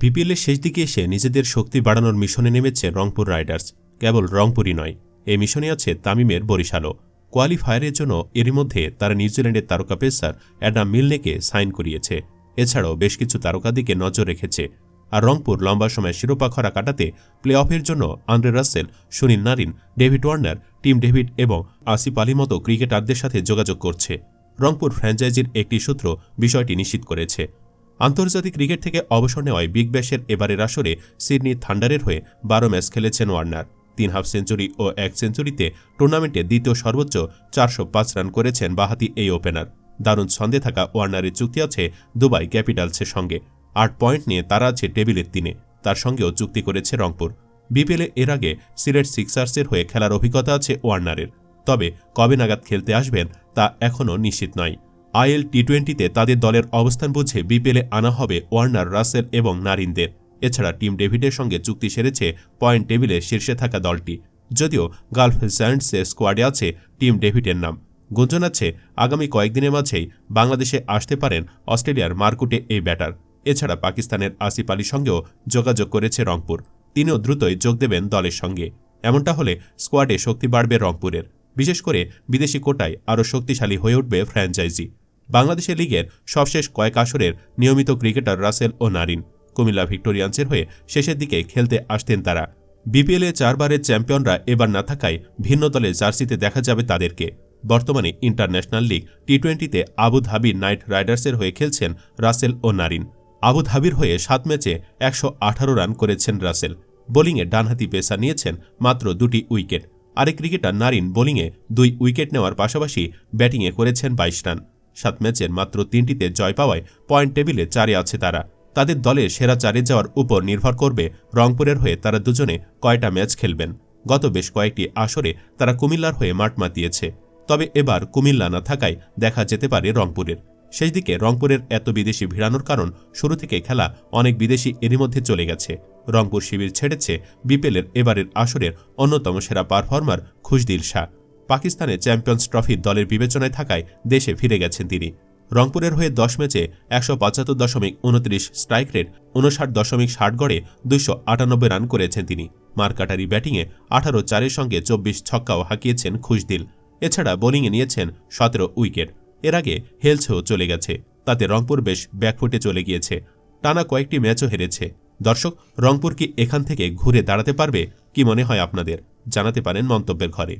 বিপিএলের শেষ দিকে এসে নিজেদের শক্তি বাড়ানোর মিশনে নেমেছে রংপুর রাইডার্স। কেবল রংপুরই নয়, এই মিশনে আছে তামিমের বরিশালও কোয়ালিফায়ারের জন্য এরই মধ্যে তারা নিউজিল্যান্ডের তারকা পেসার অ্যাডাম মিলনেকে সাইন করিয়েছে। এছাড়াও বেশ কিছু তারকা দিকে নজর রেখেছে। আর রংপুর লম্বা সময় শিরোপা খরা কাটাতে প্লে অফের জন্য Andre Russell, Sunil Narine, David Warner, Tim David এবং আসিফ আলী মতো ক্রিকেটারদের সাথে যোগাযোগ করছে। রংপুর ফ্র্যাঞ্চাইজির একটি সূত্র বিষয়টি নিশ্চিত করেছে। আন্তর্জাতিক ক্রিকেট থেকে অবসর নেওয়ায় বিগ ব্যাশের এবারের আসরে সিডনি থান্ডারের হয়ে বারো ম্যাচ খেলেছেন ওয়ার্নার। তিন হাফ সেঞ্চুরি ও এক সেঞ্চুরিতে টুর্নামেন্টে দ্বিতীয় সর্বোচ্চ চারশো পাঁচ রান করেছেন বাহাতি এই ওপেনার। দারুণ ছন্দে থাকা ওয়ার্নারের চুক্তি আছে দুবাই ক্যাপিটালসের সঙ্গে। আট পয়েন্ট নিয়ে তারা আছে টেবিলের তিনে। তার সঙ্গেও চুক্তি করেছে রংপুর। বিপিএলে এর আগে সিলেট সিক্সার্সের হয়ে খেলার অভিজ্ঞতা আছে ওয়ার্নারের। তবে কবে নাগাদ খেলতে আসবেন তা এখনও নিশ্চিত নয়। আইএল টি টোয়েন্টিতে তাদের দলের অবস্থান বুঝে বিপিএলে আনা হবে ওয়ার্নার রাসেল এবং নারিনদের। এছাড়া টিম ডেভিডের সঙ্গে চুক্তি সেরেছে পয়েন্ট টেবিলে শীর্ষে থাকা দলটি। যদিও গালফ জায়ান্টসের স্কোয়াডে আছে টিম ডেভিডের নাম। গুঞ্জন আছে, আগামী কয়েকদিনের মাঝেই বাংলাদেশে আসতে পারেন অস্ট্রেলিয়ার মার্কুটে এই ব্যাটার। এছাড়া পাকিস্তানের আসিফ আলীর সঙ্গেও যোগাযোগ করেছে রংপুর। তিনিও দ্রুতই যোগ দেবেন দলের সঙ্গে। এমনটা হলে স্কোয়াডে শক্তি বাড়বে রংপুরের। বিশেষ করে বিদেশি কোটায় আরও শক্তিশালী হয়ে উঠবে ফ্র্যাঞ্চাইজি। বাংলাদেশের লিগের সবশেষ কয়েক আসরের নিয়মিত ক্রিকেটার রাসেল ও নারিন। কুমিল্লা ভিক্টোরিয়ান্সের হয়ে শেষের দিকে খেলতে আসতেন তারা। বিপিএলে চারবারের চ্যাম্পিয়নরা এবার না থাকায় ভিন্ন দলে জার্সিতে দেখা যাবে তাদেরকে। বর্তমানে ইন্টারন্যাশনাল লিগ টি টোয়েন্টিতে আবু ধাবি নাইট রাইডার্সের হয়ে খেলছেন রাসেল ও নারিন। আবুধাবির হয়ে সাত ম্যাচে একশো আঠারো রান করেছেন রাসেল। বোলিংয়ে ডানহাতি পেসা নিয়েছেন মাত্র দুটি উইকেট। আরেক ক্রিকেটার নারিন বোলিংয়ে দুই উইকেট নেওয়ার পাশাপাশি ব্যাটিংয়ে করেছেন বাইশ রান। সাত ম্যাচের মাত্র তিনটিতে জয় পাওয়ায় পয়েন্ট টেবিলে চারে আছে তারা। তাদের দলের সেরা চারে যাওয়ার উপর নির্ভর করবে রংপুরের হয়ে তারা দুজনে কয়টা ম্যাচ খেলবেন। গত বেশ কয়েকটি আসরে তারা কুমিল্লার হয়ে মাঠ মাতিয়েছে। তবে এবার কুমিল্লা না থাকায় দেখা যেতে পারে রংপুরের। শেষ দিকে রংপুরের এত বিদেশি ভিড়ানোর কারণ শুরু থেকে খেলা অনেক বিদেশি এরই মধ্যে চলে গেছে। রংপুর শিবির ছেড়েছে বিপিএলের এবারের আসরের অন্যতম সেরা পারফর্মার খুশদিল শাহ। পাকিস্তানে চ্যাম্পিয়ন্স ট্রফির দলের বিবেচনায় থাকায় দেশে ফিরে গেছেন তিনি। রংপুরের হয়ে দশ ম্যাচে একশো পঁচাত্তর দশমিক উনত্রিশ স্ট্রাইক রেট উনষাট দশমিক ষাট গড়ে দুইশো আটানব্বই রান করেছেন তিনি। মারকাটারি ব্যাটিংয়ে আঠারো চারের সঙ্গে চব্বিশ ছক্কাও হাঁকিয়েছেন খুশদিল। এছাড়া বোলিংয়ে নিয়েছেন সতেরো উইকেট। এর আগে হেলছেও চলে গেছে। তাতে রংপুর বেশ ব্যাকফুটে চলে গিয়েছে। টানা কয়েকটি ম্যাচও হেরেছে। দর্শক, রংপুর কি এখান থেকে ঘুরে দাঁড়াতে পারবে? কি মনে হয় আপনাদের? জানাতে পারেন মন্তব্যের ঘরে।